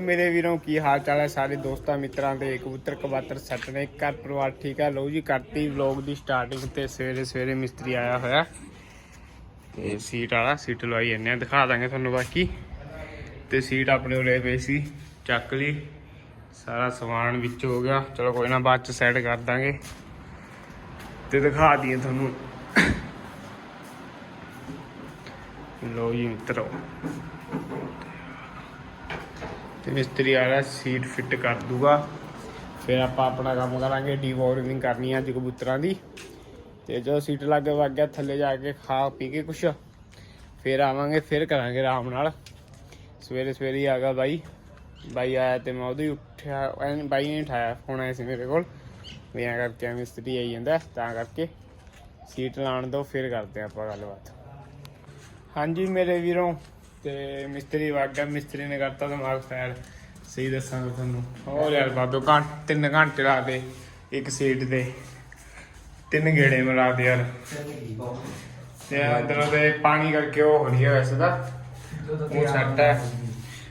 ਮੇਰੇ ਵੀਰੋਂ ਕੀ ਹਾਲ ਚਾਲ ਹੈ? ਸਾਰੇ ਦੋਸਤਾਂ, ਮਿੱਤਰਾਂ ਦੇ ਕਬੂਤਰ ਕਬਾਤਰ ਸੱਟ ਨੇ। ਘਰ ਪਰਿਵਾਰ ਠੀਕ ਹੈ? ਲਓ ਜੀ, ਕਰਤੀ ਵਲੌਗ ਦੀ ਸਟਾਰਟਿੰਗ ਤੇ ਸਵੇਰੇ ਸਵੇਰੇ ਮਿਸਤਰੀ ਆਇਆ ਹੋਇਆ। ਤੇ ਸੀਟ ਵਾਲਾ, ਸੀਟ ਲਵਾਈ ਜੰਨੇ ਦਿਖਾ ਦਾਂਗੇ ਤੁਹਾਨੂੰ ਬਾਕੀ। ਤੇ ਸੀਟ ਆਪਣੇ ਉਰੇ ਪਈ ਸੀ, ਚੱਕ ਲਈ। ਸਾਰਾ ਸਮਾਨ ਵਿੱਚ ਹੋ ਗਿਆ। ਚਲੋ ਕੋਈ ਨਾ, ਬਾਅਦ ਚ ਸੈੱਟ ਕਰ ਦਾਂਗੇ। ਤੇ ਦਿਖਾ ਦਈਏ ਤੁਹਾਨੂੰ। ਲੋ ਜੀ ਮਿੱਤਰੋ। ਤੇ ਮਿਸਤਰੀ ਵਾਲਾ ਸੀਟ ਫਿੱਟ ਕਰ ਦੂਗਾ। ਫਿਰ ਆਪਾਂ ਆਪਣਾ ਕੰਮ ਕਰਾਂਗੇ ਡੀਵੋਰਮਿੰਗ ਕਰਨੀ ਆ ਅੱਜ ਕਬੂਤਰਾਂ ਦੀ। ਤੇ ਜਦੋਂ ਸੀਟ ਲੱਗ ਵਗ ਗਿਆ, ਥੱਲੇ ਜਾ ਕੇ ਖਾ ਪੀ ਕੇ ਕੁਛ। ਫਿਰ ਆਵਾਂਗੇ, ਫਿਰ ਕਰਾਂਗੇ ਆਰਾਮ ਨਾਲ। ਸਵੇਰੇ ਸਵੇਰੇ ਆ ਗਿਆ ਬਾਈ। ਬਾਈ ਆਇਆ ਤੇ ਮੈਂ ਉਹਦੀ ਉੱਠਿਆ, ਐਨ ਬਾਈ ਨੇ ਉਠਾਇਆ ਫੋਨ ਆਇਆ ਸੀ ਮੇਰੇ ਕੋਲ। ਵੀ ਐਂ ਕਰਕੇ ਮਿਸਤਰੀ ਆਈ ਜਾਂਦਾ, ਤਾਂ ਕਰਕੇ। ਸੀਟ ਲਾਣ ਦੋ, ਫਿਰ ਕਰਦੇ ਆਪਾਂ ਗੱਲਬਾਤ। ਹਾਂਜੀ ਮੇਰੇ ਵੀਰੋ ਤੇ ਮਿਸਤਰੀ ਵਗ ਮਿਸਤਰੀ ਨੇ ਕਰਤਾ ਦਿਮਾਗ ਫੈਲ। ਸਹੀ ਦੱਸਾਂਗਾ ਤੁਹਾਨੂੰ। ਹੋਰ ਯਾਰ ਬਾਦੋ ਘੰਟ, ਤਿੰਨ ਘੰਟੇ ਲਾ ਦੇ ਇੱਕ ਸੀਟ ਤੇ। ਤਿੰਨ ਗੇੜੇ ਮਰਾ ਦੇ ਯਾਰ। ਤੇ ਅੰਦਰੋਂ ਦੇ ਪਾਣੀ ਕਰਕੇ ਉਹ ਹੋ ਰਹੀ ਹੈ ਵੈਸੇ ਤਾਂ। ਉਹ ਸੱਟ ਹੈ।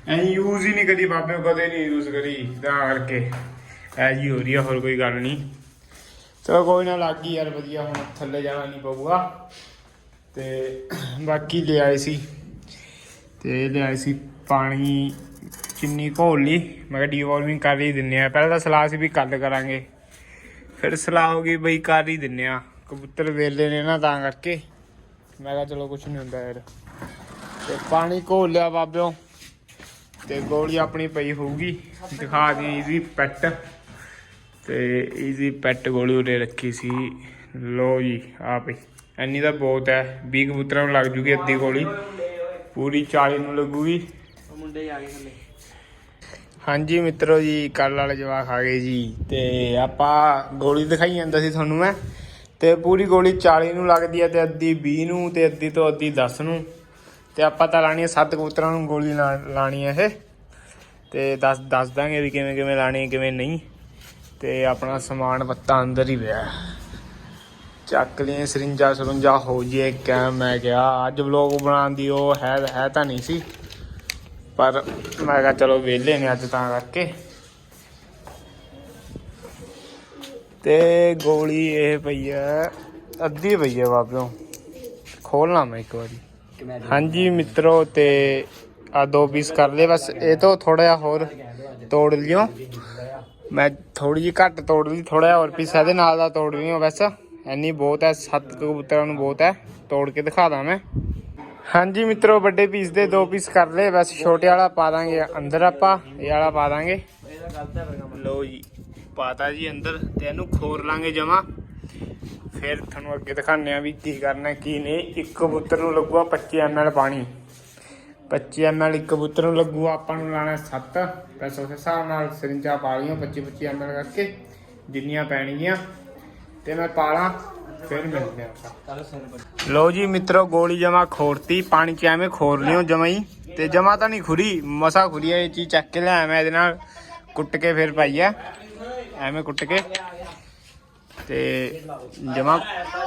ਐਂ ਯੂਜ਼ ਹੀ ਨਹੀਂ ਕਰੀ ਬਾਬੇ ਕਦੇ ਨਹੀਂ ਯੂਜ਼ ਕਰੀ। ਤਾਂ ਕਰਕੇ ਐ ਜੀ ਹੋ ਰਹੀ ਆ ਹੋਰ ਕੋਈ ਗੱਲ ਨਹੀਂ। ਚਲੋ ਕੋਈ ਨਾ, ਲੱਗ ਗਈ ਯਾਰ, ਵਧੀਆ। ਹੁਣ ਥੱਲੇ ਜਾਣਾ ਨਹੀਂ ਪਊਗਾ। ਤੇ ਬਾਕੀ ਲੈ ਆਏ ਸੀ। ਤੇ ਲਿਆਏ ਸੀ ਪਾਣੀ ਚਿੰਨੀ ਘੋਲ ਲਈ ਮੈਂ ਕਿਹਾ ਡੀਵੋਲਵਿੰਗ ਕਰ ਹੀ ਦਿੰਨੇ ਆ ਪਹਿਲਾਂ ਤਾਂ ਸਲਾਹ ਸੀ ਵੀ ਕੱਲ ਕਰਾਂਗੇ। ਫਿਰ ਸਲਾਹ ਹੋ ਗਈ ਬਈ ਕਰ ਹੀ ਦਿੰਨੇ ਆ ਕਬੂਤਰ ਵੇਲੇ ਨੇ ਨਾ ਤਾਂ ਕਰਕੇ। ਮੈਂ ਕਿਹਾ ਚਲੋ ਕੁਝ ਨਹੀਂ ਹੁੰਦਾ ਯਾਰ। ਤੇ ਪਾਣੀ ਘੋਲ ਲਿਆ ਬਾਬਿਓ। ਤੇ ਗੋਲੀ ਆਪਣੀ ਪਈ ਹੋਊਗੀ। ਦਿਖਾ ਦੀ ਇਹਦੀ ਪੈਟ ਤੇ ਇਹਦੀ ਪੈਟ ਗੋਲੀ ਉਰੇ ਰੱਖੀ ਸੀ। ਲੋ ਜੀ ਆ ਪਈ ਇੰਨੀ ਤਾਂ ਬਹੁਤ ਹੈ। 20 ਕਬੂਤਰਾਂ ਨੂੰ ਲੱਗ ਜੂਗੀ ਅੱਧੀ ਗੋਲੀ। ਪੂਰੀ 40 ਨੂੰ ਲੱਗੂਗੀ। ਮੁੰਡੇ ਆ ਗਏ ਥੱਲੇ। ਹਾਂਜੀ ਮਿੱਤਰੋ ਜੀ ਕੱਲ ਵਾਲੇ ਜਵਾਕ ਆ ਗਏ ਜੀ। ਤੇ ਆਪਾਂ ਗੋਲੀ ਦਿਖਾਈ ਜਾਂਦਾ ਸੀ ਤੁਹਾਨੂੰ ਮੈਂ। ਤੇ ਪੂਰੀ ਗੋਲੀ 40 ਨੂੰ ਲੱਗਦੀ ਹੈ ਤੇ ਅੱਧੀ 20 ਨੂੰ ਤੇ ਅੱਧੀ ਤੋਂ ਅੱਧੀ 10 ਨੂੰ। ਤੇ ਆਪਾਂ ਤਾਂ ਲਾਣੀ ਹੈ ਸੱਤ ਕਬੂਤਰਾਂ ਨੂੰ ਗੋਲੀ ਲਾਣੀ ਹੈ ਇਹ। ਤੇ ਦੱਸ ਦੱਸ ਦਾਂਗੇ ਵੀ ਕਿਵੇਂ ਕਿਵੇਂ ਲਾਣੀ ਕਿਵੇਂ ਨਹੀਂ। ਤੇ ਆਪਣਾ ਸਮਾਨ ਪੱਤਾ ਅੰਦਰ ਹੀ ਪਿਆ। ਚੱਕ ਲਈ ਸਰਿੰਜਾ ਸਰੁੰਜਾ, ਹੋ ਜੇ ਕੈਮ ਮੈਂ ਕਿਹਾ ਅੱਜ ਵਲੋਗ ਬਣਾਉਣ ਦੀ ਉਹ ਹੈ ਹੈ ਤਾਂ ਨਹੀਂ ਸੀ। ਪਰ ਮੈਂ ਕਿਹਾ ਚਲੋ ਵਿਹਲੇ ਨੇ ਅੱਜ ਤਾਂ ਕਰਕੇ। ਤੇ ਗੋਲੀ ਇਹ ਪਈ ਹੈ, ਅੱਧੀ ਪਈ ਹੈ ਬਾਬਿਓ। ਖੋਲਣਾ ਮੈਂ ਇੱਕ ਵਾਰੀ। ਹਾਂਜੀ ਮਿੱਤਰੋ, ਤੇ ਆ ਦੋ ਪੀਸ ਕਰ ਲਏ, ਬਸ ਇਹ ਤੋਂ ਥੋੜਾ ਜਿਹਾ ਹੋਰ ਤੋੜ ਲਿਓ। ਮੈਂ ਥੋੜੀ ਜਿਹੀ ਘੱਟ ਤੋੜ ਲਈ ਥੋੜਾ ਜਿਹਾ ਹੋਰ ਪੀਸ ਇਹਦੇ ਨਾਲ ਦਾ ਤੋੜ ਲਿਓ ਬਸ। ਇੰਨੀ ਬਹੁਤ ਹੈ, ਸੱਤ ਕਬੂਤਰਾਂ ਨੂੰ ਬਹੁਤ ਹੈ, ਤੋੜ ਕੇ ਦਿਖਾ ਦਾਂ ਮੈਂ। ਹਾਂਜੀ ਮਿੱਤਰੋ, ਵੱਡੇ ਪੀਸ ਦੇ ਦੋ ਪੀਸ ਕਰ ਲਏ, ਬਸ ਛੋਟੇ ਵਾਲਾ ਪਾ ਦਾਂਗੇ ਅੰਦਰ ਆਪਾਂ, ਇਹ ਵਾਲਾ ਪਾ ਦਾਂਗੇ। ਇਹਦਾ ਗਲਤ ਹੈ ਫਿਰ ਕੰਮ ਲੋ ਜੀ, ਪਾਤਾ ਜੀ ਅੰਦਰ ਤੇ ਇਹਨੂੰ ਖੋਰ ਲਾਂਗੇ ਜਮਾ। ਫਿਰ ਤੁਹਾਨੂੰ ਅੱਗੇ ਦਿਖਾਉਂਦੇ ਆ ਵੀ ਕੀ ਕਰਨਾ, ਕੀ ਨਹੀਂ। ਇੱਕ ਕਬੂਤਰ ਨੂੰ ਲੱਗੂਗਾ 25 ml ਪਾਣੀ। 25 ml ਇੱਕ ਕਬੂਤਰ ਨੂੰ ਲੱਗੂਗਾ, ਆਪਾਂ ਨੂੰ ਲਾਣਾ 7 ਬਸ ਉਸ ਹਿਸਾਬ ਨਾਲ ਸਰਿੰਜਾ ਪਾ ਲਈਆਂ 25 25 ml ਕਰਕੇ, ਜਿੰਨੀਆਂ ਪੈਣਗੀਆਂ। ਤੇ ਮੈਂ ਪਾਲਾਂ, ਫਿਰ ਮਿਲਦੇ ਆਪਾਂ। ਲੋ ਜੀ ਮਿੱਤਰੋ, ਗੋਲੀ ਜਮਾ ਖੋਰਤੀ, ਪਾਣੀ ਚ ਐਵੇਂ ਖੋਰ ਲਿਓ ਜਮਾ ਤੇ ਜਮਾ ਤਾਂ ਨਹੀਂ ਖੁਰੀ, ਮਸਾ ਖੁਰੀ ਇਹ ਚੀਜ਼ ਚੱਕ ਕੇ ਲਿਆ ਮੈਂ ਇਹਦੇ ਨਾਲ। ਕੁੱਟ ਕੇ ਫਿਰ ਪਾਈ ਆ। ਐਵੇਂ ਕੁੱਟ ਕੇ। ਤੇ ਜਮਾ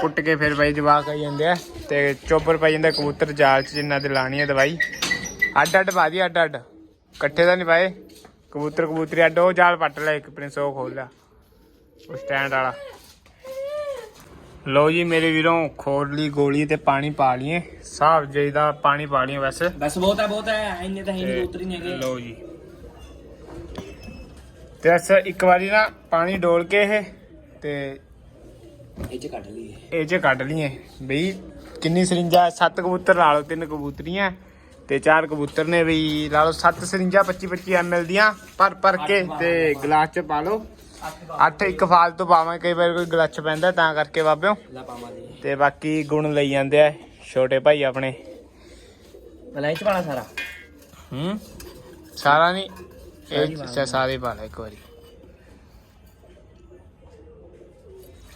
ਕੁੱਟ ਕੇ ਫਿਰ ਪਾਈ ਜਵਾਕ ਆਈ ਜਾਂਦੇ ਆ। ਤੇ ਚੋਬਰ ਪਾਈ ਜਾਂਦਾ ਕਬੂਤਰ ਜਾਲ ਚ, ਜਿੰਨਾ ਤੇ ਲਾਣੀ ਹੈ ਦਵਾਈ। ਅੱਡ ਅੱਡ ਪਾ ਦੀ ਅੱਡ ਅੱਡ। ਇਕੱਠੇ ਤਾਂ ਨਹੀਂ ਪਾਏ। ਕਬੂਤਰ ਕਬੂਤਰੀ ਅੱਡ, ਉਹ ਜਾਲ ਪੱਟ ਲਿਆ ਇੱਕ, ਪ੍ਰਿੰਸ ਉਹ ਖੋਲ ਲਿਆ ਉਹ ਸਟੈਂਡ ਵਾਲਾ। ਲੋ ਜੀ ਮੇਰੇ ਵੀਰੋਂ ਖੋਲ ਲਈ ਗੋਲੀ ਤੇ ਪਾਣੀ ਪਾ ਲਈਏ। ਹਿਸਾਬ ਜਿਹੀ ਦਾ ਪਾਣੀ ਪਾ ਲਈਏ ਵੈਸੇ। ਬਸ ਬਹੁਤ ਹੈ ਬਹੁਤ ਹੈ ਇੰਨੇ ਤਾਂ ਹੈ ਨਹੀਂ ਉਤਰ ਨਹੀਂ ਹੈਗੇ। ਲੋ ਜੀ। ਤੇ ਅਸ ਇੱਕ ਵਾਰੀ ਨਾ ਪਾਣੀ ਡੋਲ ਕੇ ਇਹ ਤੇ ਇਹ ਚ ਕੱਢ ਲਈਏ। ਇਹ ਚ ਕੱਢ ਲਈਏ। ਬਈ ਕਿੰਨੀ ਸਰਿੰਜਾ ਸੱਤ ਕਬੂਤਰ ਲਾ ਲਓ ਤਿੰਨ ਕਬੂਤਰੀਆਂ। ਤੇ ਚਾਰ ਕਬੂਤਰ ਨੇ ਬਈ ਲਾ ਲਓ ਸੱਤ ਸਰਿੰਜਾ 25 25 ਐਮਐਲ ਦੀਆਂ ਭਰ ਭਰ ਕੇ ਤੇ ਗਲਾਸ ਚ ਪਾ ਲਓ। ਅੱਠ ਇੱਕ ਫਾਲਤੂ ਪਾਵਾਂ ਕਈ ਵਾਰ ਕੋਈ ਗਲੱਚ ਪੈਂਦਾ ਤਾਂ ਕਰਕੇ ਬਾਬਿਓ। ਲਾ ਪਾਵਾਂ ਤੇ ਬਾਕੀ ਗੁਣ ਲਈ ਜਾਂਦੇ ਆ ਛੋਟੇ ਭਾਈ ਆਪਣੇ। ਮਲਾਈ ਚ ਪਾਣਾ ਸਾਰਾ? ਹੂੰ? ਸਾਰਾ ਨਹੀਂ ਇਹ ਸਾਰੇ ਪਾ ਲੈ ਇੱਕ ਵਾਰੀ।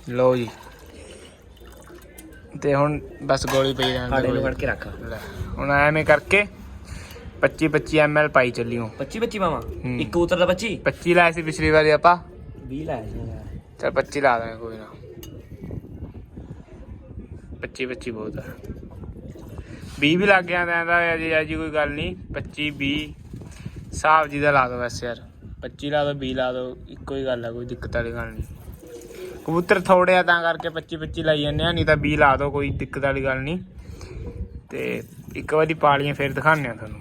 ਲਓ ਜੀ। ਤੇ ਹੁਣ ਬਸ ਗੋਲੀ ਪਈ ਰਹਿਣ ਹਾੜੇ ਨੂੰ ਦੇ ਫੜ ਕੇ ਰੱਖ। ਲੈ, ਹੁਣ ਐਵੇਂ ਕਰਕੇ 25 25 ml ਪਾਈ ਚੱਲਿਓ। 25 25 ਪਾਵਾਂ। ਇੱਕ ਉਤਰ ਦਾ 25 25 ਲਾਇਆ ਸੀ ਪਿਛਲੀ ਵਾਰੀ ਆਪਾਂ। 20 ਲਾਇਆ ਸੀ ਯਾਰ। ਚਲ 25 ਲਾ ਦਾਂਗੇ, ਕੋਈ ਨਾ। 25 25 ਬਹੁਤ ਆ। 20 ਵੀ ਲੱਗ ਜਾਂਦਾ ਇਹਦਾ ਅਜੇ ਅਜੀ ਕੋਈ ਗੱਲ ਨਹੀਂ। 25 20 ਹਿਸਾਬ ਜੀ ਦਾ ਲਾ ਦੋ ਵੈਸੇ ਯਾਰ। 25 ਲਾ ਦੋ 20 ਲਾ ਦੋ, ਇੱਕੋ ਹੀ ਗੱਲ ਆ, ਕੋਈ ਦਿੱਕਤ ਵਾਲੀ ਗੱਲ ਨਹੀਂ। ਕਬੂਤਰ ਥੋੜੇ ਆ, ਤਾਂ ਕਰਕੇ 25 25 ਲਾਈ ਜਾਂਦੇ ਆ, ਨਹੀਂ ਤਾਂ 20 ਲਾ ਦੋ, ਕੋਈ ਦਿੱਕਤ ਵਾਲੀ ਗੱਲ ਨਹੀਂ। ਤੇ ਇੱਕ ਵਾਰੀ ਪਾਲੀਆਂ, ਫਿਰ ਦਿਖਾਉਂਦੇ ਆ ਤੁਹਾਨੂੰ।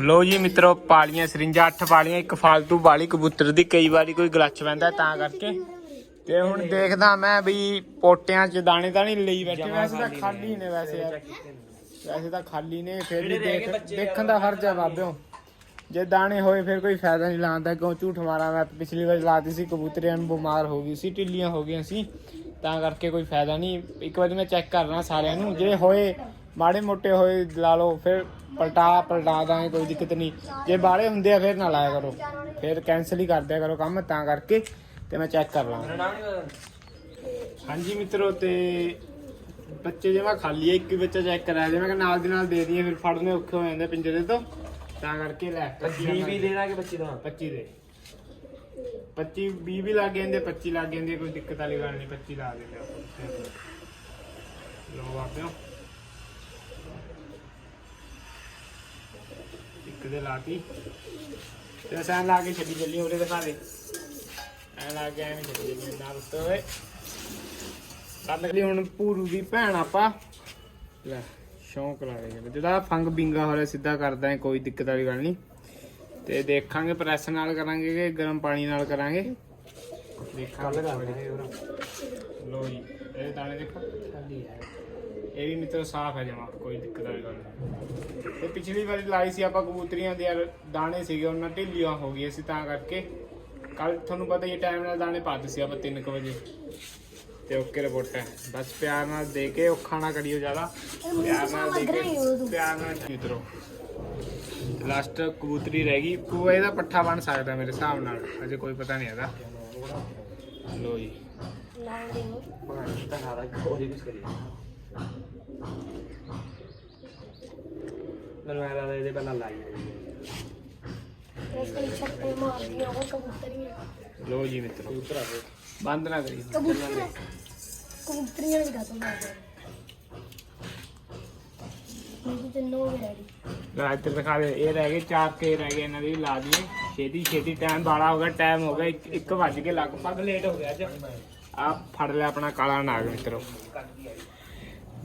ਲੋ ਜੀ ਮਿੱਤਰੋ ਪਾਲੀਆਂ ਸਰਿੰਜਾਂ 8 ਪਾਲੀਆਂ ਇੱਕ ਫਾਲਤੂ ਵਾਲੀ ਕਬੂਤਰ ਦੀ ਕਈ ਵਾਰੀ ਕੋਈ ਗਲੱਚ ਪੈਂਦਾ ਤਾਂ ਕਰਕੇ। ਤੇ ਹੁਣ ਦੇਖਦਾ ਮੈਂ ਵੀ ਪੋਟਿਆਂ 'ਚ ਦਾਣੇ ਤਾਂ ਨਹੀਂ ਲਈ ਬੈਠੇ ਵੈਸੇ ਤਾਂ ਖਾਲੀ ਨੇ। ਵੈਸੇ ਯਾਰ। ਵੈਸੇ ਤਾਂ ਖਾਲੀ ਨੇ ਫਿਰ ਵੀ ਦੇਖ ਦੇਖਣ ਦਾ ਫਰਜ਼ ਹੈ ਬਾਬਿਓ। ਜੇ ਦਾਣੇ ਹੋਏ ਫਿਰ ਕੋਈ ਫਾਇਦਾ ਨਹੀਂ ਲਾਉਂਦਾ ਕਿਉਂ ਝੂਠ ਮਾਰਾਂ ਮੈਂ ਪਿਛਲੀ ਵਾਰ ਲਾਤੀ ਸੀ ਕਬੂਤਰਿਆਂ ਨੂੰ ਬਿਮਾਰ ਹੋ ਗਈ ਸੀ ਢਿੱਲੀਆਂ ਹੋ ਗਈਆਂ ਸੀ ਤਾਂ ਕਰਕੇ ਕੋਈ ਫਾਇਦਾ ਨਹੀਂ। ਇੱਕ ਵਾਰੀ ਮੈਂ ਚੈੱਕ ਕਰਨਾ ਸਾਰਿਆਂ ਨੂੰ ਜੇ ਹੋਏ ਮਾੜੇ ਮੋਟੇ ਹੋਏ ਲਾ ਲਓ ਫਿਰ ਪਲਟਾ ਪਲਟਾ ਦਾਂਗੇ ਕੋਈ ਦਿੱਕਤ ਨਹੀਂ। ਜੇ ਬਾਹਲੇ ਹੁੰਦੇ ਆ ਫਿਰ ਨਾ ਲਾਇਆ ਕਰੋ। ਫਿਰ ਕੈਨਸਲ ਹੀ ਕਰ ਦਿਆ ਕਰੋ ਕੰਮ ਤਾਂ ਕਰਕੇ ਤੇ ਮੈਂ ਚੈੱਕ ਕਰ ਲਾਂ ਹਾਂਜੀ ਮਿੱਤਰੋ ਤੇ ਬੱਚੇ ਜਿਵੇਂ ਖਾਲੀ ਹੈ ਇੱਕ ਹੀ ਬੱਚਾ ਚੈੱਕ ਕਰਾਇਆ ਜੇ। ਮੈਂ ਕਿਹਾ ਨਾਲ ਦੀ ਨਾਲ ਦੇ ਦਈਏ ਫਿਰ ਫੜਨੇ ਔਖੇ ਹੋ ਜਾਂਦੇ ਪਿੰਜਰੇ ਤੋਂ। ਤਾਂ ਕਰਕੇ ਲੈ 20 ਵੀ ਦੇ ਦਾਂਗੇ ਬੱਚੀ ਦਾ 25 ਦੇ। 25 20 ਵੀ ਲੱਗ ਜਾਂਦੇ 25 ਲੱਗ ਜਾਂਦੇ ਕੋਈ ਦਿੱਕਤ ਵਾਲੀ ਗੱਲ ਨਹੀਂ 25 ਲਾ ਦਿੰਦੇ ਆਪਾਂ ਲੋ ਆਪਿਓ ਇੱਕ ਦੇ ਲਾਤੀ। ਤੇ ਅਸਾਂ ਲਾ ਕੇ ਛੱਡੀ ਚੱਲੀ ਉਹਦੇ ਦਿਖਾ ਦੇ। ਐ ਲਾ ਕੇ ਐਵੇਂ ਛੱਡੀ ਚੱਲੀ ਨਾਲ ਉੱਤੇ ਓਏ ਕੱਲ ਲਈ ਹੁਣ ਪੂਰੂ ਦੀ ਭੈਣ ਆਪਾਂ। ਲੈ ਸ਼ੌਂਕ ਲਾ ਰਹੇ ਜਿਹੜਾ ਫੰਗ ਬਿੰਗਾ ਹੋ ਰਿਹਾ ਸਿੱਧਾ ਕਰਦਾ ਹੈ ਕੋਈ ਦਿੱਕਤ ਵਾਲੀ ਗੱਲ ਨਹੀਂ। ਤੇ ਦੇਖਾਂਗੇ ਪ੍ਰੈਸ ਨਾਲ ਕਰਾਂਗੇ ਕਿ ਗਰਮ ਪਾਣੀ ਨਾਲ ਕਰਾਂਗੇ। ਦੇਖਾਂਗੇ। ਲੋ ਜੀ ਇਹ ਦਾਣੇ ਦੇਖੋ। ਇਹ ਵੀ ਮਿੱਤਰ ਸਾਫ਼ ਹੈ ਜਮਾ ਕੋਈ ਦਿੱਕਤ ਵਾਲੀ ਗੱਲ ਨਹੀਂ। ਪਿਛਲੀ ਵਾਰੀ ਲਾਈ ਸੀ ਆਪਾਂ ਕਬੂਤਰੀਆਂ ਦੇ ਦਾਣੇ ਸੀਗੇ ਉਹਨਾਂ ਢਿੱਲੀਆਂ ਹੋ ਗਈਆਂ ਸੀ ਤਾਂ ਕਰਕੇ। ਕੱਲ ਤੁਹਾਨੂੰ ਪਤਾ ਹੀ ਟਾਈਮ ਨਾਲ ਦਾਣੇ ਪਾਤੇ ਸੀ ਆਪਾਂ 3 ਵਜੇ। ਤੇ ਓਕੇ ਰਿਪੋਰਟ ਹੈ। ਬਸ ਪਿਆਰ ਨਾਲ ਦੇ ਕੇ ਔਖਾ ਨਾ ਕਰਿਓ ਜ਼ਿਆਦਾ। ਪਿਆਰ ਨਾਲ ਦੇ ਕੇ ਪਿਆਰ ਨਾਲ ਮਿੱਤਰੋ ਲਾਸਟ ਕਬੂਤਰੀ ਰਹਿ ਗਈ। ਉਹ ਇਹਦਾ ਪੱਠਾ ਬਣ ਸਕਦਾ ਮੇਰੇ ਹਿਸਾਬ ਨਾਲ। ਅਜੇ ਕੋਈ ਪਤਾ ਨਹੀਂ ਇਹਦਾ ਲੋ ਜੀ। ਪਾਣੀ ਤਾਂ ਸਾਰਾ ਕੋਈ ਕੁਝ ਕਰੀ ਮੈਨੂੰ ਆ ਲੱਗਦਾ ਇਹਦੇ ਪਹਿਲਾਂ ਲਾਈ ਲੋ ਜੀ ਮਿੱਤਰੋ। ਕਬੂਤਰ ਆ ਗਏ ਬੰਦ ਨਾ ਕਰੀ ਕਬੂਤਰੀਆਂ ਦੀ ਗੱਲ ਮਾਰਦੇ ਮੈਨੂੰ ਤੇ ਨੋ ਰੈਡੀ ਲੈ ਇੱਧਰ ਦਿਖਾ ਦੇ। ਇਹ ਰਹਿ ਗਏ ਚਾਰ ਕੇ ਰਹਿ ਗਏ ਇਹਨਾਂ ਦੀ ਵੀ ਲਾ ਦਈਏ। ਛੇਤੀ ਛੇਤੀ ਟਾਈਮ ਬਾਲਾ ਹੋ ਗਿਆ ਟਾਈਮ ਹੋ ਗਿਆ। 1 ਵੱਜ ਕੇ ਲਗਭਗ ਲੇਟ ਹੋ ਗਿਆ ਅੱਜ। ਆ ਫੜ ਲਿਆ ਆਪਣਾ ਕਾਲਾ ਨਾਗ ਮਿੱਤਰੋ।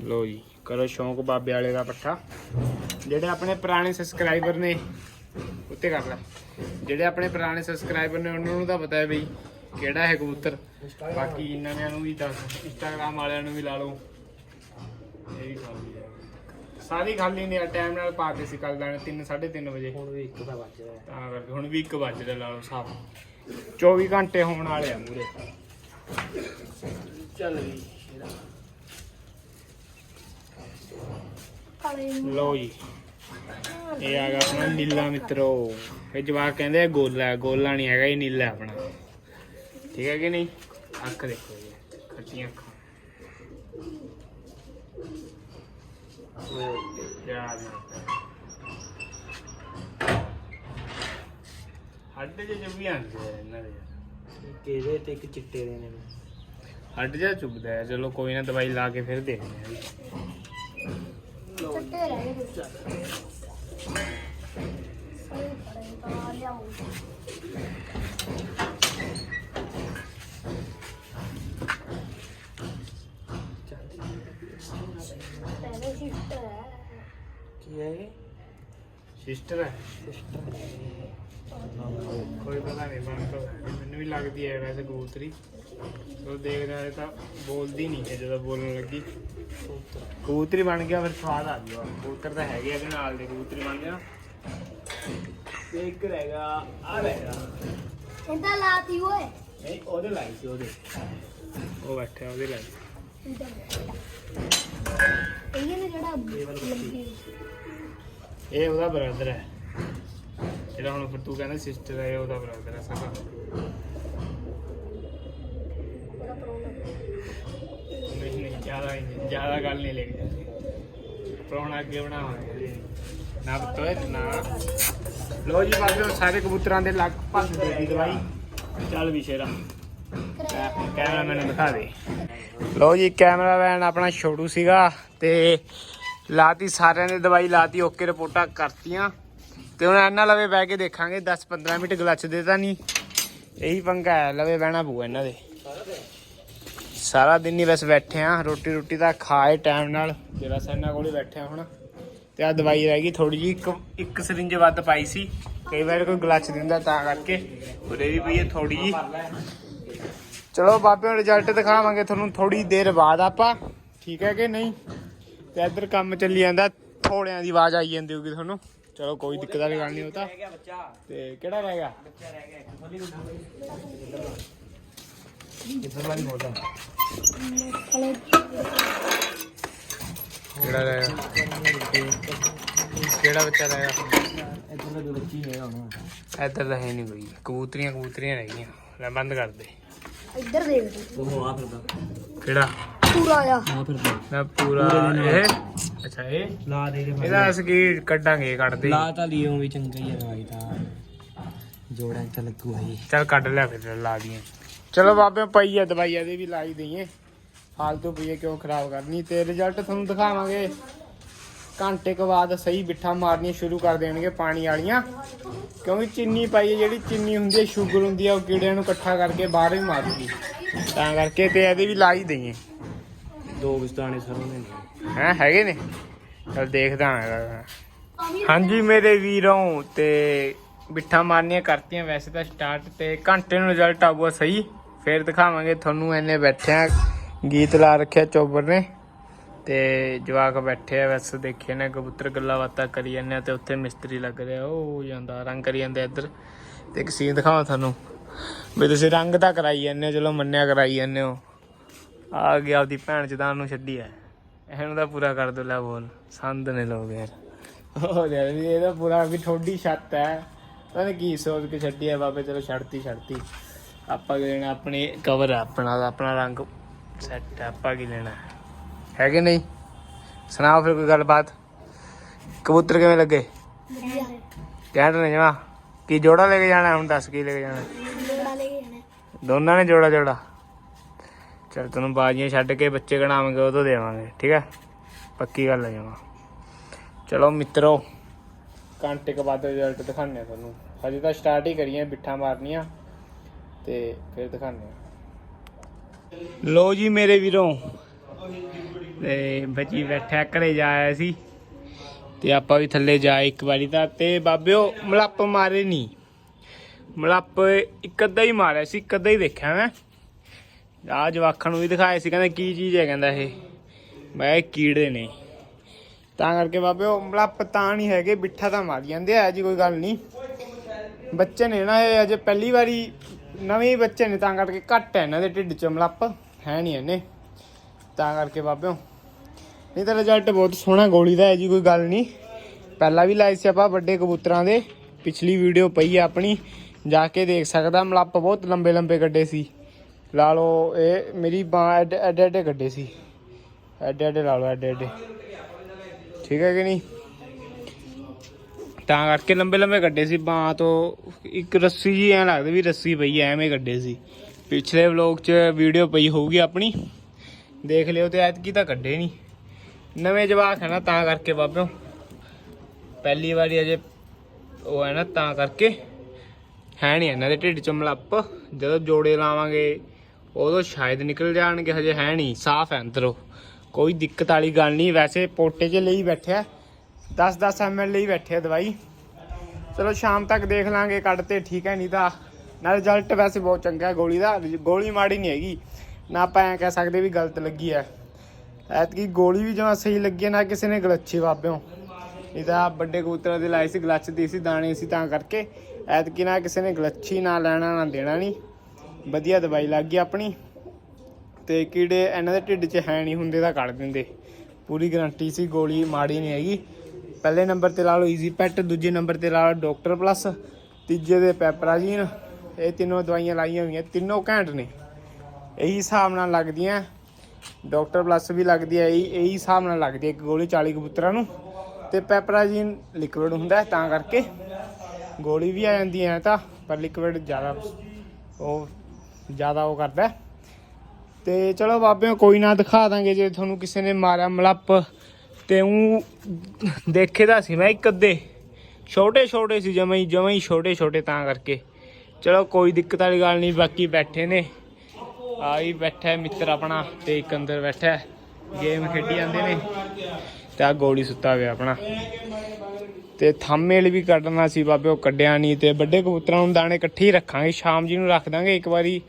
ਲੋ ਜੀ। ਕਰੋ ਸ਼ੌਂਕ ਬਾਬੇ ਵਾਲੇ ਦਾ ਪੱਠਾ। ਜਿਹੜੇ ਆਪਣੇ ਪੁਰਾਣੇ ਸਬਸਕ੍ਰਾਈਬਰ ਨੇ ਉੱਤੇ ਕਰ ਲੈ। ਜਿਹੜੇ ਆਪਣੇ ਪੁਰਾਣੇ ਸਬਸਕ੍ਰਾਈਬਰ ਨੇ ਉਹਨਾਂ ਨੂੰ ਤਾਂ ਪਤਾ ਹੈ ਬਈ ਕਿਹੜਾ ਹੈ ਕਬੂਤਰ। ਬਾਕੀ ਨਵਿਆਂ ਨੂੰ ਵੀ ਦੱਸ ਇੰਸਟਾਗ੍ਰਾਮ ਵਾਲਿਆਂ ਨੂੰ ਵੀ ਲਾ ਲਓ। ਇਹ ਵੀ ਖਾਲੀ ਹੈ। ਸਾਰੀ ਖਾਲੀ ਨੇ ਟਾਈਮ ਨਾਲ ਪਾਤੇ ਸੀ ਕੱਲ 3 3:30 ਵਜੇ। ਹੁਣ ਵੀ ਇੱਕ ਦਾ ਰਿਹਾ ਤਾਂ ਕਰਕੇ ਹੁਣ ਵੀ 1 ਵਜੇ ਲਾ ਲਓ ਸਾਫ਼। 24 ਘੰਟੇ ਹੋਣ ਵਾਲੇ ਆ ਮੂਰੇ ਚੱਲ ਵੀ ਕਾਲੇ ਲਓ ਜੀ। ਇਹ ਆ ਗਿਆ ਆਪਣਾ ਨੀਲਾ ਮਿੱਤਰੋ। ਇਹ ਜਵਾਕ ਕਹਿੰਦੇ ਆ ਗੋਲਾ ਗੋਲਾ ਨਹੀਂ ਹੈਗਾ ਇਹ ਨੀਲਾ ਹੈ ਆਪਣਾ। ਠੀਕ ਹੈ ਕਿ ਨਹੀਂ? ਅੱਖ ਦੇਖੋ ਜੀ ਖੱਟੀਆਂ ਅੱਖਾਂ। ਹੱਡ ਜੇ ਜੁਬੀ ਆਂਦੇ ਆ ਇਹਨਾਂ ਦੇ। ਇੱਕ ਇਹਦੇ ਤੇ ਇੱਕ ਚਿੱਟੇ ਦੇ ਨੇ। ਹੱਡ ਜਾ ਚੁੱਭਦਾ ਹੈ। ਚਲੋ ਕੋਈ ਨਾ ਦਵਾਈ ਲਾ ਕੇ ਫਿਰ ਦੇਖਦੇ ਹਾਂ ਜੀ ਚੱਟੇ ਰਹਿ ਗਏ ਸਾਰੇ ਪੜੇ ਤਾਂ ਲਿਆਓ ਪਹਿਲੇ ਸਿਸਟਰ ਹੈ ਕੀ ਹੈ ਇਹ ਸਿਸਟਰ ਹੈ ਸਿਸਟਰ ਕੋਈ ਪਤਾ ਨਹੀਂ ਸਕਦੀ। ਮੈਨੂੰ ਵੀ ਲੱਗਦੀ ਹੈ ਵੈਸੇ ਕਬੂਤਰੀ। ਸੋ ਦੇਖਦੇ ਇਹ ਤਾਂ ਬੋਲਦੀ ਨਹੀਂ ਹੈ ਜਦੋਂ ਬੋਲਣ ਲੱਗੀ। ਕਬੂਤਰੀ ਬਣ ਗਿਆ ਫਿਰ ਸਵਾਦ ਆ ਜੂਗਾ ਕਬੂਤਰ ਤਾਂ ਹੈਗੇ ਆ ਇਹਦੇ ਨਾਲ ਦੇ ਕਬੂਤਰੀ ਬਣ ਗਿਆ। ਤੇ ਇੱਕ ਰਹਿਗਾ ਆ ਰਹਿਗਾ ਇਹਦਾ ਲਾਤੀ ਓਏ। ਨਹੀਂ ਉਹਦੇ ਲਾਈ ਸੀ ਉਹਦੇ। ਉਹ ਬੈਠਾ ਉਹਦੇ ਲਾਈ ਇਹ ਨੇ ਜਿਹੜਾ ਇਹ ਉਹਦਾ ਬ੍ਰਦਰ ਹੈ। ਜਿਹੜਾ ਹੁਣ ਫਿਰ ਤੂੰ ਕਹਿੰਦਾ ਸਿਸਟਰ ਹੈ, ਉਹਦਾ ਬ੍ਰਦਰ ਹੈ ਸਗਾ ਨਹੀਂ ਨਹੀਂ, ਜ਼ਿਆਦਾ ਨਹੀਂ, ਜ਼ਿਆਦਾ ਗੱਲ ਨਹੀਂ ਲੈ ਕੇ ਜਾਂਦੀ। ਪ੍ਰਾਹੁਣਾ ਅੱਗੇ ਬਣਾਵਾਂਗੇ। ਨਾ ਬਤੋਏ ਨਾ। ਲੋ ਜੀ, ਬਾਬੇ ਸਾਰੇ ਕਬੂਤਰਾਂ ਦੇ ਲਗਭਗ ਦੇ ਦੀ ਦਵਾਈ। ਚੱਲ ਵੀ ਸ਼ੇਰਾ। ਕੈਮਰਾ ਮੈਨੂੰ ਦਿਖਾ ਦੇ। ਲੋ ਜੀ ਕੈਮਰਾਮੈਨ ਆਪਣਾ ਛੋਟੂ ਸੀਗਾ ਤੇ ਲਾਤੀ ਸਾਰਿਆਂ ਨੇ ਦਵਾਈ, ਲਾਤੀ, ਓਕੇ, ਰਿਪੋਰਟਾਂ ਕਰਤੀਆਂ। ਤੇ ਹੁਣ ਇਹਨਾਂ ਲਵੇ ਬਹਿ ਕੇ ਦੇਖਾਂਗੇ 10-15 ਮਿੰਟ ਗਲਚ ਦੇ ਤਾਂ ਨਹੀਂ। ਇਹੀ ਪੰਗਾ ਹੈ, ਲਵੇ ਬਹਿਣਾ ਪਊ ਇਹਨਾਂ ਦੇ। ਸਾਰਾ ਦਿਨ ਹੀ ਬਸ ਬੈਠੇ ਆ, ਰੋਟੀ ਰੋਟੀ ਤਾਂ ਖਾਏ ਟਾਈਮ ਨਾਲ। ਜਿਹੜਾ ਇਹਨਾਂ ਕੋਲ ਹੀ ਬੈਠੇ ਆ ਹੁਣ। ਤੇ ਆ ਦਵਾਈ ਰਹਿ ਗਈ ਥੋੜੀ ਜੀ ਇੱਕ ਇੱਕ ਸਰਿੰਜ ਵੱਧ ਪਾਈ ਸੀ। ਕਈ ਵਾਰ ਕੋਈ ਗਲਚ ਦਿੰਦਾ ਤਾਂ ਕਰਕੇ। ਉਰੇ ਵੀ ਪਈ ਹੈ ਥੋੜੀ ਜੀ ਚਲੋ ਬਾਬੇ ਹੁਣ ਰਿਜ਼ਲਟ ਦਿਖਾਵਾਂਗੇ ਤੁਹਾਨੂੰ ਥੋੜੀ ਦੇਰ ਬਾਅਦ ਆਪਾਂ। ਠੀਕ ਹੈ ਕਿ ਨਹੀਂ? ਤੇ ਇੱਧਰ ਕੰਮ ਚੱਲੀ ਜਾਂਦਾ, ਥੋੜਿਆਂ ਦੀ ਆਵਾਜ਼ ਆਈ ਜਾਂਦੀ ਹੋਊਗੀ ਤੁਹਾਨੂੰ। ਚਲੋ ਕੋਈ ਦਿੱਕਤ ਵਾਲੀ ਗੱਲ ਨਹੀਂ ਉਹ ਤਾਂ। ਰਹਿ ਗਿਆ ਬੱਚਾ। ਤੇ ਕਿਹੜਾ ਰਹਿ ਗਿਆ? ਬੱਚਾ ਰਹਿ ਗਿਆ ਇੱਕ ਖੋਲੀ ਕਿੱਧਰ ਵਾਲੀ ਬੋਲਦਾ ਹਲੇ ਕਿਹੜਾ ਰਹਿ ਗਿਆ? ਕਿਹੜਾ ਬੱਚਾ ਰਹਿ ਗਿਆ? ਇੱਧਰ ਦਾ ਬੱਚੀ ਹੈ ਹੁਣ ਇੱਧਰ ਤਾਂ ਹੈ ਨਹੀਂ ਕੋਈ। ਕਬੂਤਰੀਆਂ ਕਬੂਤਰੀਆਂ ਰਹਿ ਗਈਆਂ ਲੈ ਬੰਦ ਕਰ ਦੇ। ਇੱਧਰ ਦੇਖ। ਤੂੰ ਉਹ ਆ ਫਿਰਦਾ ਕਿਹੜਾ? ਪੂਰਾ ਆ। ਆ ਫਿਰਦਾ ਮੈਂ ਪੂਰਾ ਇਹ? ਅੱਛਾ ਇਹ? ਲਾ ਦੇ ਦੇ ਇਹਦਾ ਅਸੀਂ ਕੱਢਾਂਗੇ ਕੱਢਦੇ ਲਾ ਤਾਂ ਲਿਓ ਵੀ ਚੰਗਾ ਹੀ ਹੈ ਭਾਈ ਤਾਂ। ਜੋੜਾਂ ਤੇ ਲੱਗੂ ਭਾਈ ਚੱਲ ਕੱਢ ਲਿਆ ਫਿਰ ਲਾ ਦੀਆਂ ਚਲੋ ਬਾਬੇ ਪਈ ਆ ਦਵਾਈਆਂ ਦੇ ਵੀ ਲਾਈ ਦਈਏ। ਫਾਲਤੂ ਪਈਏ ਕਿਉਂ ਖਰਾਬ ਕਰਨੀ? ਤੇ ਰਿਜ਼ਲਟ ਤੁਹਾਨੂੰ ਦਿਖਾਵਾਂਗੇ। ਘੰਟੇ ਕੁ ਬਾਅਦ ਸਹੀ ਬਿੱਠਾ ਮਾਰਨੀਆਂ ਸ਼ੁਰੂ ਕਰ ਦੇਣਗੇ ਪਾਣੀ ਵਾਲੀਆਂ। ਕਿਉਂਕਿ ਚੀਨੀ ਪਾਈ ਹੈ ਜਿਹੜੀ ਚੀਨੀ ਹੁੰਦੀ ਹੈ ਸ਼ੂਗਰ ਹੁੰਦੀ ਹੈ ਉਹ ਕੀੜਿਆਂ ਨੂੰ ਇਕੱਠਾ ਕਰਕੇ ਬਾਹਰ ਹੀ ਮਾਰੂਗੀ। ਤਾਂ ਕਰਕੇ ਤੇ ਇਹਦੇ ਵੀ ਲਾ ਹੀ ਦਈਏ। ਦੋ ਵਿਸਤਾਨੇ ਸਰੋਂ ਦੇ ਨੇ। ਹੈ ਹੈਗੇ ਨੇ? ਚਲ ਦੇਖਦਾ ਹਾਂ ਹਾਂਜੀ ਮੇਰੇ ਵੀਰੋਂ ਤੇ ਬਿੱਠਾ ਮਾਰਨੀਆਂ ਕਰਤੀਆਂ ਵੈਸੇ ਤਾਂ ਸਟਾਰਟ ਤੇ। ਘੰਟੇ ਨੂੰ ਰਿਜ਼ਲਟ ਆਊਗਾ ਸਹੀ। ਫਿਰ ਦਿਖਾਵਾਂਗੇ ਤੁਹਾਨੂੰ ਐਨੇ ਬੈਠਿਆ ਗੀਤ ਲਾ ਰੱਖਿਆ ਚੋਬਰ ਨੇ। ਤੇ ਜਵਾਕ ਬੈਠੇ ਆ ਵੈਸੇ ਦੇਖੇ ਨੇ ਕਬੂਤਰ ਗੱਲਾਂ ਬਾਤਾਂ ਕਰੀ ਜਾਂਦੇ ਆ ਤੇ ਉੱਥੇ ਮਿਸਤਰੀ ਲੱਗ ਰਿਹਾ। ਉਹ ਜਾਂਦਾ ਰੰਗ ਕਰੀ ਜਾਂਦੇ ਇੱਧਰ। ਤੇ ਇੱਕ ਸੀਨ ਦਿਖਾਵਾਂ ਤੁਹਾਨੂੰ। ਵੀ ਤੁਸੀਂ ਰੰਗ ਤਾਂ ਕਰਾਈ ਜਾਂਦੇ ਹੋ ਚਲੋ ਮੰਨਿਆ ਕਰਾਈ ਜਾਂਦੇ ਹੋ। ਆ ਗਿਆ ਆਪਦੀ ਭੈਣ ਚਦਾਨ ਨੂੰ ਛੱਡੀ ਐ। ਇਹਨੂੰ ਤਾਂ ਪੂਰਾ ਕਰ ਦੋ ਲੈ ਬੋਲ। ਸੰਦ ਨੇ ਲੋਕ ਯਾਰ। ਹੋ ਯਾਰ ਵੀ ਇਹਦਾ ਪੂਰਾ ਵੀ ਥੋੜੀ ਛੱਤ ਹੈ ਪਤਾ ਨੀ ਕੀ ਸੋਚ ਕੇ ਛੱਡੀ ਐ ਬਾਬੇ ਚਲੋ ਛੱਡਤੀ ਛੱਡਤੀ। ਆਪਾਂ ਕੀ ਲੈਣਾ? ਆਪਣੇ ਕਵਰ ਆਪਣਾ ਆਪਣਾ ਰੰਗ ਸੈੱਟ ਆਪਾਂ ਕੀ ਲੈਣਾ? ਹੈ ਕਿ ਨਹੀਂ? ਸੁਣਾਓ ਫਿਰ ਕੋਈ ਗੱਲਬਾਤ? ਕਬੂਤਰ ਕਿਵੇਂ ਲੱਗੇ? ਕਹਿਣ ਨੇ ਜਮਾ। ਕੀ ਜੋੜਾ ਲੈ ਕੇ ਜਾਣਾ ਹੁਣ ਦੱਸ ਕੀ ਲੈ ਕੇ ਜਾਣਾ? ਲੋੜਾ ਲੈ ਕੇ ਜਾਣਾ। ਦੋਨਾਂ ਨੇ ਜੋੜਾ ਜੋੜਾ। ਚਲ ਤੈਨੂੰ ਬਾਜੀਆਂ ਛੱਡ ਕੇ ਬੱਚੇ ਗਣਾਵਾਂਗੇ ਉਹ ਤੋਂ ਦੇਵਾਂਗੇ, ਠੀਕ ਹੈ ਪੱਕੀ ਗੱਲ ਹੈ ਜਮਾ। ਚਲੋ ਮਿੱਤਰੋ, ਘੰਟੇ ਕੁ ਬਾਅਦ ਰਿਜ਼ਲਟ ਦਿਖਾਣੇ ਤੁਹਾਨੂੰ। ਹਜੇ ਤਾਂ ਸਟਾਰਟ ਹੀ ਕਰੀਆਂ, ਬਿੱਠਾ ਮਾਰਨੀਆਂ ਤੇ ਫਿਰ ਦਿਖਾਣੇ ਲੋ ਜੀ ਮੇਰੇ ਵੀਰੋ, ਤੇ ਬੱਚੀ ਬੈਠਾ ਘਰੇ ਜਾਇਆ ਸੀ ਤੇ ਆਪਾਂ ਵੀ ਥੱਲੇ ਜਾਏ ਇੱਕ ਵਾਰੀ ਤਾਂ ਤੇ ਬਾਬਿਓ, ਮਲੱਪ ਮਾਰੇ ਨਹੀਂ ਮਲੱਪ ਇੱਕ ਅੱਧਾ ਹੀ ਮਾਰਿਆ ਸੀ, ਇੱਕ ਅੱਧਾ ਹੀ ਦੇਖਿਆ ਮੈਂ। ਆ ਜਵਾਖਾਂ ਨੂੰ ਵੀ ਦਿਖਾਏ ਸੀ, ਕਹਿੰਦੇ ਕੀ ਚੀਜ਼ ਹੈ, ਕਹਿੰਦਾ ਇਹ। ਮੈਂ ਇਹ ਕੀੜੇ ਨੇ। ਤਾਂ ਕਰਕੇ ਬਾਬੇ ਉਹ ਮਲੱਪ ਤਾਂ ਨਹੀਂ ਹੈਗੇ ਬਿੱਠਾ ਤਾਂ ਮਾਰ ਜਾਂਦੇ ਆ ਜੀ ਕੋਈ ਗੱਲ ਨਹੀਂ। ਬੱਚੇ ਨੇ ਨਾ, ਇਹ ਅਜੇ ਪਹਿਲੀ ਵਾਰੀ ਨਵੇਂ ਬੱਚੇ ਨੇ, ਤਾਂ ਕਰਕੇ ਘੱਟ ਹੈ ਇਹਨਾਂ ਦੇ ਢਿੱਡ ਚ ਮਲੱਪ ਹੈ ਨਹੀਂ ਇਹਨੇ ਤਾਂ ਕਰਕੇ ਬਾਬਿਓ, ਨਹੀਂ ਤਾਂ ਰਿਜ਼ਲਟ ਬਹੁਤ ਸੋਹਣਾ ਗੋਲੀ ਦਾ ਹੈ ਜੀ ਕੋਈ ਗੱਲ ਨਹੀਂ। ਪਹਿਲਾਂ ਵੀ ਲਾਏ ਸੀ ਆਪਾਂ ਵੱਡੇ ਕਬੂਤਰਾਂ ਦੇ, ਪਿਛਲੀ ਵੀਡੀਓ ਪਈ ਆ ਆਪਣੀ, ਜਾ ਕੇ ਦੇਖ ਸਕਦਾ ਮਲੱਪ ਬਹੁਤ ਲੰਬੇ ਲੰਬੇ ਗੱਡੇ ਸੀ। ਲਾ ਲਓ, ਇਹ ਮੇਰੀ ਬਾਂਹ ਐਡੇ ਐਡੇ ਐਡੇ ਗੱਡੇ ਸੀ। ਐਡੇ ਐਡੇ ਲਾ ਲਓ, ਐਡੇ ਐਡੇ। ਠੀਕ ਹੈ ਕਿ ਨਹੀਂ? ਤਾਂ ਕਰਕੇ ਲੰਬੇ ਲੰਬੇ ਗੱਡੇ ਸੀ ਬਾਂਹ ਤੋਂ। ਇੱਕ ਰੱਸੀ ਜੀ ਐ ਲੱਗਦਾ ਵੀ ਰੱਸੀ ਪਈ ਐ, ਐਵੇਂ ਗੱਡੇ ਸੀ। ਪਿਛਲੇ ਵਲੌਗ 'ਚ ਵੀਡੀਓ ਪਈ ਹੋਊਗੀ ਆਪਣੀ। ਦੇਖ ਲਿਓ ਤੇ ਐਤਕੀ ਤਾਂ ਕੱਢੇ ਨਹੀਂ ਨਵੇਂ ਜਵਾਕ ਹੈ ਨਾ, ਤਾਂ ਕਰਕੇ ਬਾਬਿਓ। ਪਹਿਲੀ ਵਾਰੀ ਅਜੇ ਉਹ ਹੈ ਨਾ, ਤਾਂ ਕਰਕੇ। ਹੈ ਨਹੀਂ ਇਹਨਾਂ ਦੇ ਢਿੱਡ ਚ ਮਲੱਪ। ਜਦੋਂ ਜੋੜੇ ਲਾਵਾਂਗੇ ਉਦੋਂ ਸ਼ਾਇਦ ਨਿਕਲ ਜਾਣਗੇ ਹਜੇ ਹੈ ਨਹੀਂ ਸਾਫ਼ ਹੈ ਅੰਦਰੋਂ। ਕੋਈ ਦਿੱਕਤ ਵਾਲੀ ਗੱਲ ਨਹੀਂ ਵੈਸੇ ਪੋਟੇ 'ਚ ਲਈ ਬੈਠਿਆ 10-10 ml ਲਈ ਬੈਠਿਆ ਦਵਾਈ। ਚਲੋ ਸ਼ਾਮ ਤੱਕ ਦੇਖ ਲਾਂਗੇ ਕੱਢ ਤੇ ਠੀਕ ਹੈ ਨਹੀਂ ਤਾਂ। ਨਾ ਰਿਜ਼ਲਟ ਵੈਸੇ ਬਹੁਤ ਚੰਗਾ ਗੋਲੀ ਦਾ ਗੋਲੀ ਮਾੜੀ ਨਹੀਂ ਹੈਗੀ। ਨਾ ਆਪਾਂ ਐਂ ਕਹਿ ਸਕਦੇ ਵੀ ਗਲਤ ਲੱਗੀ ਹੈ। ਐਤਕੀ ਗੋਲੀ ਵੀ ਜਮਾ ਸਹੀ ਲੱਗੀ ਹੈ, ਨਾ ਕਿਸੇ ਨੇ ਗਲੱਛੀ ਵਾਪਿਓ ਇਹ ਤਾਂ ਵੱਡੇ ਕਬੂਤਰਾਂ ਦੇ ਲਾਈ ਸੀ ਗਲੱਚ ਦੀ ਸੀ ਦਾਣੇ ਸੀ ਤਾਂ ਕਰਕੇ। ਐਤਕੀ ਨਾ ਕਿਸੇ ਨੇ ਗਲੱਛੀ ਨਾ ਲੈਣਾ ਨਾ ਦੇਣਾ ਨਹੀਂ। ਵਧੀਆ ਦਵਾਈ ਲੱਗ ਗਈ ਆਪਣੀ। ਤੇ ਕੀੜੇ ਇਹਨਾਂ ਦੇ ਢਿੱਡ 'ਚ ਹੈ ਨਹੀਂ ਹੁੰਦੇ ਤਾਂ ਕੱਢ ਦਿੰਦੇ। ਪੂਰੀ ਗਾਰੰਟੀ ਸੀ, ਗੋਲੀ ਮਾੜੀ ਨਹੀਂ ਹੈਗੀ। ਪਹਿਲੇ ਨੰਬਰ ਤੇ ਲਾ ਲਓ ਈਜ਼ੀ ਪੈਟ ਦੂਜੇ ਨੰਬਰ ਤੇ ਲਾ ਲਓ ਡਾਕਟਰ ਪਲੱਸ ਤੀਜੇ ਦੇ ਪੈਪਰਾਜੀਨ ਇਹ ਤਿੰਨੋਂ ਦਵਾਈਆਂ ਲਾਈਆਂ ਹੋਈਆਂ, ਤਿੰਨੋਂ ਘੈਂਟ ਨੇ। ਇਹੀ ਹਿਸਾਬ ਨਾਲ ਲੱਗਦੀਆਂ। ਡਾਕਟਰ ਪਲੱਸ ਵੀ ਲੱਗਦੀ ਹੈ, ਇਹੀ ਇਹੀ ਹਿਸਾਬ ਨਾਲ ਲੱਗਦੀ ਹੈ ਇੱਕ ਗੋਲੀ 40 ਕਬੂਤਰਾਂ ਨੂੰ। ਤੇ ਪੈਪਰਾਜੀਨ ਲਿਕਵਿਡ ਹੁੰਦਾ ਤਾਂ ਕਰਕੇ। ਗੋਲੀ ਵੀ ਆ ਜਾਂਦੀ ਹੈ ਤਾਂ, ਪਰ ਲਿਕਵਿਡ ਜ਼ਿਆਦਾ ਉਹ ਜ਼ਿਆਦਾ ਉਹ ਕਰਦਾ ਹੈ। ਤੇ ਚਲੋ ਬਾਬੇ ਕੋਈ ਨਾ ਦਿਖਾ ਦਾਂਗੇ ਜੇ ਤੁਹਾਨੂੰ ਕਿਸੇ ਨੇ ਮਾਰਿਆ ਮਲੱਪ। ਤੇ ਉਹ ਦੇਖੇ ਤਾਂ ਸੀ ਮੈਂ ਇੱਕ ਅੱਧੇ। ਛੋਟੇ ਛੋਟੇ ਸੀ, ਜਮਾਂ ਹੀ ਛੋਟੇ ਛੋਟੇ ਤਾਂ ਕਰਕੇ। ਚਲੋ ਕੋਈ ਦਿੱਕਤ ਵਾਲੀ ਗੱਲ ਨਹੀਂ, ਬਾਕੀ ਬੈਠੇ ਨੇ। ਆਈ ਵੀ ਬੈਠਾ ਮਿੱਤਰ ਆਪਣਾ ਤੇ ਇੱਕ ਅੰਦਰ ਬੈਠਾ ਗੇਮ ਖੇਡੀ ਜਾਂਦੇ ਨੇ। ਤੇ ਆ ਗੋਲੀ ਸੁੱਤਾ ਹੋਇਆ ਆਪਣਾ। ਤੇ ਥੰਮੇਲ ਵੀ ਕੱਢਣਾ ਸੀ ਬਾਬੇ, ਉਹ ਕੱਢਿਆ ਨਹੀਂ ਤੇ ਵੱਡੇ ਕਬੂਤਰਾਂ ਨੂੰ ਦਾਣੇ ਇਕੱਠੇ ਹੀ ਰੱਖਾਂਗੇ, ਸ਼ਾਮ ਜੀ ਨੂੰ ਰੱਖ ਦਾਂਗੇ, ਇੱਕ ਵਾਰੀ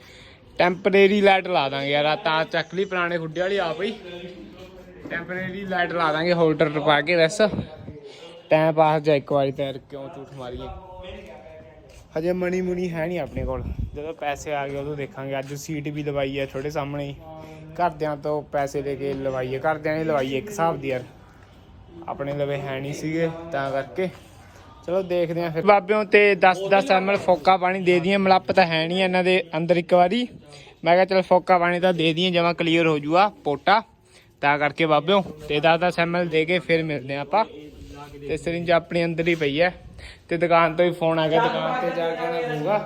ਟੈਂਪਰੇਰੀ ਲਾਈਟ ਲਾ ਦਾਂਗੇ ਯਾਰ, ਆਹ ਤਾਂ ਚੱਕ ਲਈ ਪੁਰਾਣੇ ਖੁੱਡੇ ਵਾਲੀ ਆ ਪਈ ਟੈਂਪਰੇਰੀ ਲਾਈਟ ਲਾ ਦਾਂਗੇ ਹੋਲਡਰ ਪਾ ਕੇ ਬਸ। ਟਾਈਮ ਪਾਸ ਜਾ ਇੱਕ ਵਾਰੀ ਤੈਰ ਕਿਉਂ ਝੂਠ ਮਾਰੀਏ। ਹਜੇ ਮਣੀ ਮੁਣੀ ਹੈ ਨਹੀਂ ਆਪਣੇ ਕੋਲ। ਜਦੋਂ ਪੈਸੇ ਆ ਗਏ ਉਦੋਂ ਦੇਖਾਂਗੇ, ਅੱਜ ਸੀਟ ਵੀ ਲਵਾਈ ਹੈ ਛੋਟੇ ਸਾਹਮਣੇ ਹੀ। ਘਰਦਿਆਂ ਤੋਂ ਪੈਸੇ ਲੈ ਕੇ ਲਵਾਈ ਹੈ ਘਰਦਿਆਂ ਨੇ ਲਵਾਈ ਹੈ ਇੱਕ ਹਿਸਾਬ ਦੀ ਯਾਰ। ਆਪਣੇ ਲਵੇ ਹੈ ਨਹੀਂ ਸੀਗੇ ਤਾਂ ਕਰਕੇ। ਚਲੋ ਦੇਖਦੇ ਆਂ ਫਿਰ। ਬਾਬਿਆਂ ਤੇ 10 10 ਐਮਐਲ ਫੋਕਾ ਪਾਣੀ ਦੇ ਦਈਏ ਮਲੱਪ ਤਾਂ ਹੈ ਨਹੀਂ ਇਹਨਾਂ ਦੇ ਅੰਦਰ ਇੱਕ ਵਾਰੀ। ਮੈਂ ਕਿਹਾ ਚਲ ਫੋਕਾ ਪਾਣੀ ਤਾਂ ਦੇ ਦਈਏ ਜਮਾ ਕਲੀਅਰ ਹੋ ਜੂਗਾ ਪੋਟਾ। ਤਾਂ ਕਰਕੇ ਬਾਬਿਓ ਤੇ 10 10 ਐਮਐਲ ਦੇ ਕੇ ਫਿਰ ਮਿਲਦੇ ਆਂ ਆਪਾਂ। ਤੇ ਸਰਿੰਜ ਆਪਣੀ ਅੰਦਰ ਹੀ ਪਈ ਹੈ। ਤੇ ਦੁਕਾਨ ਤੋਂ ਹੀ ਫੋਨ ਆ ਗਿਆ ਦੁਕਾਨ ਤੇ ਜਾ ਕੇ ਨਾ ਦੂੰਗਾ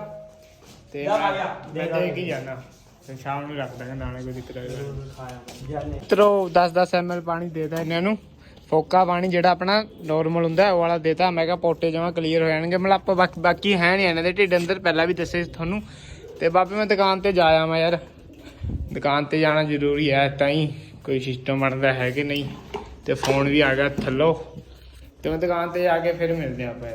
ਤੇ ਮੈਂ- ਦੇ ਕੇ ਜਾਣਾ ਤੇ ਸ਼ਾਮ ਨੂੰ ਰੱਖ ਦਾਂਗਾ ਨਾਲੇ ਕੋਈ ਦਿੱਕਤ ਆਏਗਾ ਮਿੱਤਰੋ 10-10 ml ਪਾਣੀ ਦੇਤਾ ਇਹਨਾਂ ਨੂੰ। ਫੋਕਾ ਪਾਣੀ ਜਿਹੜਾ ਆਪਣਾ ਨਾਰਮਲ ਹੁੰਦਾ, ਉਹ ਵਾਲਾ ਦੇਤਾ। ਮੈਂ ਕਿਹਾ ਪੋਟੇ ਜਮਾ ਕਲੀਅਰ ਹੋ ਜਾਣਗੇ। ਮਤਲਬ ਆਪਾਂ ਬਾਕੀ ਬਾਕੀ ਹੈ ਨਹੀਂ ਇਹਨਾਂ ਦੇ ਢਿੱਡ ਅੰਦਰ। ਪਹਿਲਾਂ ਵੀ ਦੱਸੇ ਤੁਹਾਨੂੰ। ਤੇ ਬਾਬੇ, ਮੈਂ ਦੁਕਾਨ ਤੇ ਜਾ ਆਵਾਂ ਯਾਰ। ਦੁਕਾਨ ਤੇ ਜਾਣਾ ਜ਼ਰੂਰੀ ਹੈ, ਤਾਂ ਹੀ ਕੋਈ ਸਿਸਟਮ ਬਣਦਾ ਹੈ ਕਿ ਨਹੀਂ। ਤੇ ਫੋਨ ਵੀ ਆ ਗਿਆ ਥੱਲੋ। ਤੇ ਮੈਂ ਦੁਕਾਨ ਤੇ ਜਾ ਕੇ ਫਿਰ ਮਿਲਦੇ ਆਪਾਂ।